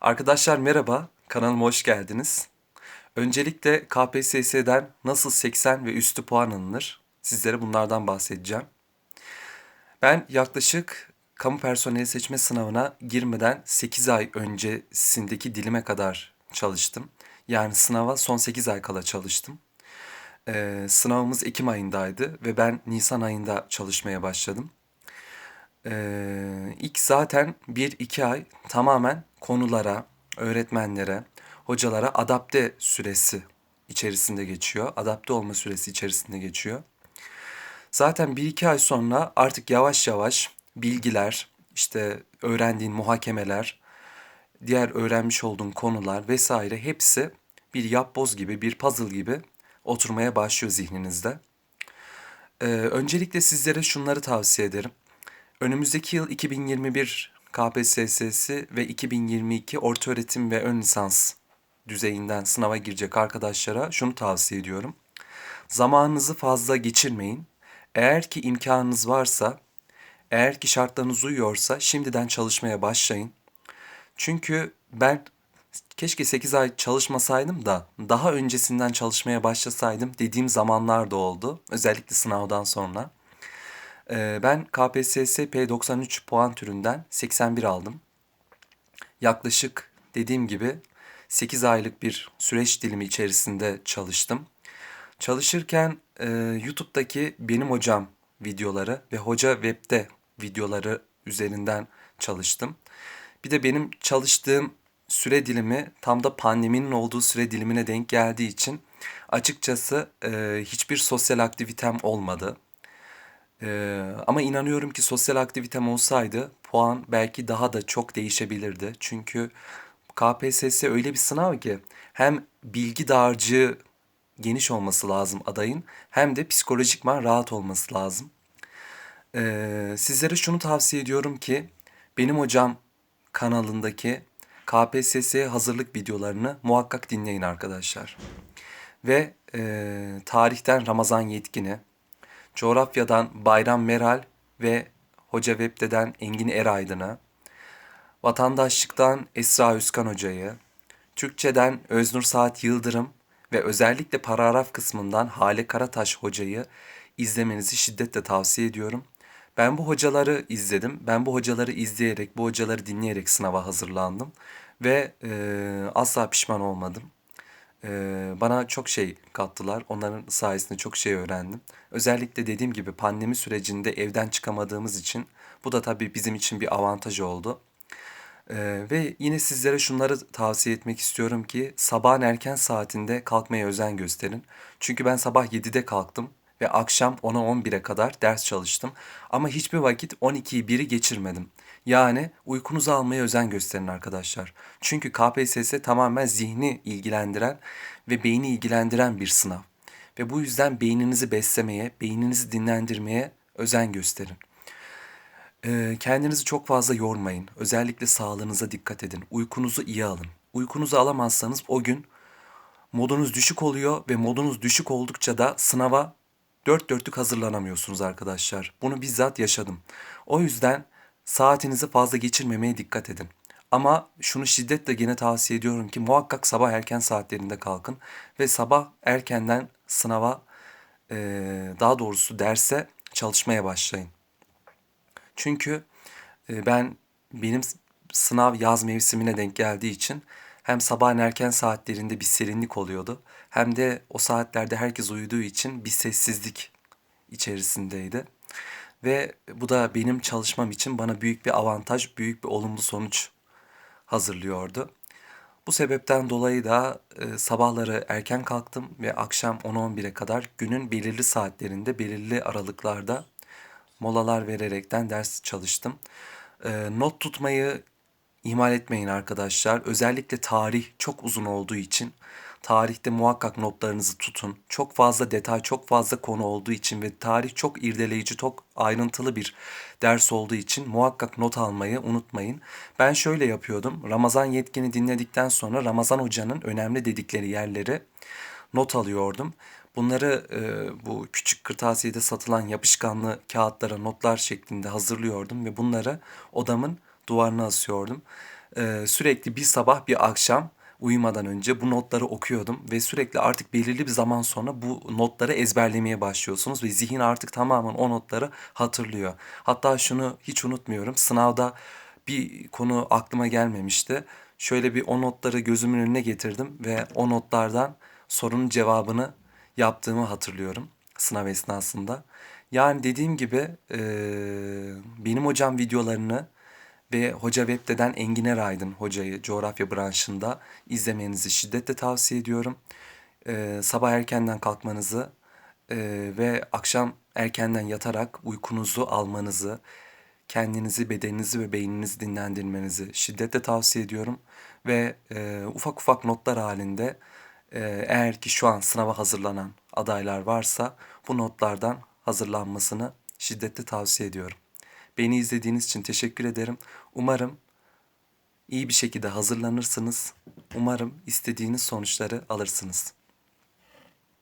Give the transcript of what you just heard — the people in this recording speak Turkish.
Arkadaşlar merhaba, kanalıma hoş geldiniz. Öncelikle KPSS'den nasıl 80 ve üstü puan alınır? Sizlere bunlardan bahsedeceğim. Ben yaklaşık kamu personeli seçme sınavına girmeden 8 ay öncesindeki dilime kadar çalıştım. Yani sınava son 8 ay kala çalıştım. Ee, sınavımız Ekim ayındaydı ve ben Nisan ayında çalışmaya başladım. Ee, ilk zaten 1-2 ay tamamen konulara, öğretmenlere, hocalara adapte süresi içerisinde geçiyor. Adapte olma süresi içerisinde geçiyor. Zaten 1-2 ay sonra artık yavaş yavaş bilgiler, işte öğrendiğin muhakemeler, diğer öğrenmiş olduğun konular vesaire hepsi bir yapboz gibi, bir puzzle gibi oturmaya başlıyor zihninizde. Ee, öncelikle sizlere şunları tavsiye ederim. Önümüzdeki yıl 2021 KPSS'si ve 2022 ortaöğretim ve ön lisans düzeyinden sınava girecek arkadaşlara şunu tavsiye ediyorum. Zamanınızı fazla geçirmeyin. Eğer ki imkanınız varsa, eğer ki şartlarınız uyuyorsa şimdiden çalışmaya başlayın. Çünkü ben keşke 8 ay çalışmasaydım da daha öncesinden çalışmaya başlasaydım dediğim zamanlar da oldu. Özellikle sınavdan sonra. Ee, ben KPSS P93 puan türünden 81 aldım. Yaklaşık dediğim gibi 8 aylık bir süreç dilimi içerisinde çalıştım. Çalışırken e, YouTube'daki Benim Hocam videoları ve Hoca Web'de videoları üzerinden çalıştım. Bir de benim çalıştığım süre dilimi tam da pandeminin olduğu süre dilimine denk geldiği için açıkçası e, hiçbir sosyal aktivitem olmadı. Ee, ama inanıyorum ki sosyal aktivitem olsaydı puan belki daha da çok değişebilirdi. Çünkü KPSS öyle bir sınav ki hem bilgi dağarcığı geniş olması lazım adayın hem de psikolojikman rahat olması lazım. Ee, sizlere şunu tavsiye ediyorum ki benim hocam kanalındaki KPSS hazırlık videolarını muhakkak dinleyin arkadaşlar. Ve e, tarihten Ramazan Yetkini, coğrafyadan Bayram Meral ve Hoca Web'den Engin Eraydın'a, vatandaşlıktan Esra Üskan Hoca'yı, Türkçeden Öznur Saat Yıldırım ve özellikle paragraf kısmından Hale Karataş Hoca'yı izlemenizi şiddetle tavsiye ediyorum. Ben bu hocaları izledim. Ben bu hocaları izleyerek, bu hocaları dinleyerek sınava hazırlandım. Ve e, asla pişman olmadım. Ee, bana çok şey kattılar. Onların sayesinde çok şey öğrendim. Özellikle dediğim gibi pandemi sürecinde evden çıkamadığımız için bu da tabii bizim için bir avantaj oldu. Ee, ve yine sizlere şunları tavsiye etmek istiyorum ki sabahın erken saatinde kalkmaya özen gösterin. Çünkü ben sabah 7'de kalktım ve akşam 10'a 11'e kadar ders çalıştım. Ama hiçbir vakit 12'yi 1'i geçirmedim. Yani uykunuzu almaya özen gösterin arkadaşlar. Çünkü KPSS tamamen zihni ilgilendiren ve beyni ilgilendiren bir sınav. Ve bu yüzden beyninizi beslemeye, beyninizi dinlendirmeye özen gösterin. Ee, kendinizi çok fazla yormayın. Özellikle sağlığınıza dikkat edin. Uykunuzu iyi alın. Uykunuzu alamazsanız o gün modunuz düşük oluyor ve modunuz düşük oldukça da sınava dört dörtlük hazırlanamıyorsunuz arkadaşlar. Bunu bizzat yaşadım. O yüzden saatinizi fazla geçirmemeye dikkat edin. Ama şunu şiddetle gene tavsiye ediyorum ki muhakkak sabah erken saatlerinde kalkın ve sabah erkenden sınava daha doğrusu derse çalışmaya başlayın. Çünkü ben benim sınav yaz mevsimine denk geldiği için hem sabahın erken saatlerinde bir serinlik oluyordu hem de o saatlerde herkes uyuduğu için bir sessizlik içerisindeydi. Ve bu da benim çalışmam için bana büyük bir avantaj, büyük bir olumlu sonuç hazırlıyordu. Bu sebepten dolayı da e, sabahları erken kalktım ve akşam 10-11'e kadar günün belirli saatlerinde, belirli aralıklarda molalar vererekten ders çalıştım. E, not tutmayı ihmal etmeyin arkadaşlar. Özellikle tarih çok uzun olduğu için Tarihte muhakkak notlarınızı tutun. Çok fazla detay, çok fazla konu olduğu için ve tarih çok irdeleyici, çok ayrıntılı bir ders olduğu için muhakkak not almayı unutmayın. Ben şöyle yapıyordum. Ramazan yetkini dinledikten sonra Ramazan hocanın önemli dedikleri yerleri not alıyordum. Bunları e, bu küçük kırtasiyede satılan yapışkanlı kağıtlara notlar şeklinde hazırlıyordum ve bunları odamın duvarına asıyordum. e, sürekli bir sabah bir akşam uyumadan önce bu notları okuyordum ve sürekli artık belirli bir zaman sonra bu notları ezberlemeye başlıyorsunuz ve zihin artık tamamen o notları hatırlıyor. Hatta şunu hiç unutmuyorum. Sınavda bir konu aklıma gelmemişti. Şöyle bir o notları gözümün önüne getirdim ve o notlardan sorunun cevabını yaptığımı hatırlıyorum sınav esnasında. Yani dediğim gibi eee, benim hocam videolarını ve Hoca Web'den Engin Eraydın hocayı coğrafya branşında izlemenizi şiddetle tavsiye ediyorum. Eee, sabah erkenden kalkmanızı eee, ve akşam erkenden yatarak uykunuzu almanızı, kendinizi, bedeninizi ve beyninizi dinlendirmenizi şiddetle tavsiye ediyorum. Ve eee, ufak ufak notlar halinde eee, eğer ki şu an sınava hazırlanan adaylar varsa bu notlardan hazırlanmasını şiddetle tavsiye ediyorum. Beni izlediğiniz için teşekkür ederim. Umarım iyi bir şekilde hazırlanırsınız. Umarım istediğiniz sonuçları alırsınız.